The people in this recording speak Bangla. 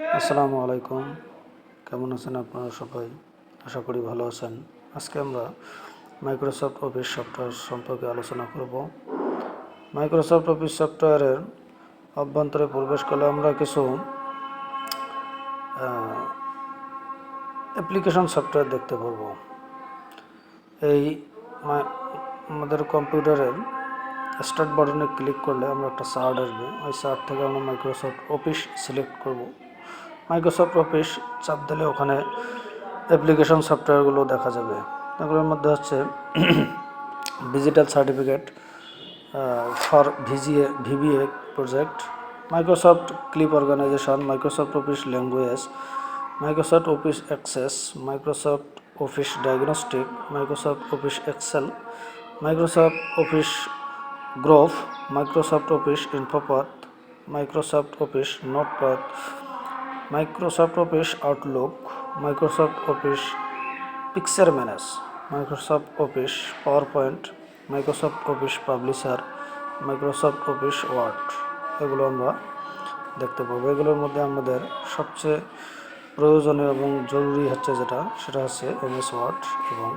আসসালামু আলাইকুম। কেমন আছেন আপনারা সবাই? আশা করি ভালো আছেন। আজকে আমরা মাইক্রোসফট অফিস সফটওয়্যার সম্পর্কে আলোচনা করব। মাইক্রোসফট অফিস সফটওয়্যারের অভ্যন্তরে প্রবেশ করলে আমরা কিছু অ্যাপ্লিকেশন সফটওয়্যার দেখতে পারব। এই আমাদের কম্পিউটারের স্টার্ট বাটনে ক্লিক করলে আমরা একটা সার্ট আসবে। ওই সার্ট থেকে আমরা মাইক্রোসফট অফিস সিলেক্ট করব। মাইক্রোসফট অফিস চাপ দিলে ওখানে অ্যাপ্লিকেশন সফটওয়্যারগুলো দেখা যাবে। এগুলোর মধ্যে হচ্ছে digital certificate for VGA VBA project Microsoft clip organisation Microsoft Office language Microsoft Office access Microsoft Office diagnostic Microsoft Office Excel Microsoft Office Groove Microsoft Office InfoPath Microsoft Office notepad Microsoft Office Outlook Microsoft Office picture manage Microsoft Office PowerPoint Microsoft Office Publisher Microsoft Office Word এগুলো আমরা দেখতে পাবো। এগুলোর মধ্যে আমাদের সবচেয়ে প্রয়োজনীয় এবং জরুরি হচ্ছে যেটা, সেটা হচ্ছে এমএস ওয়ার্ড এবং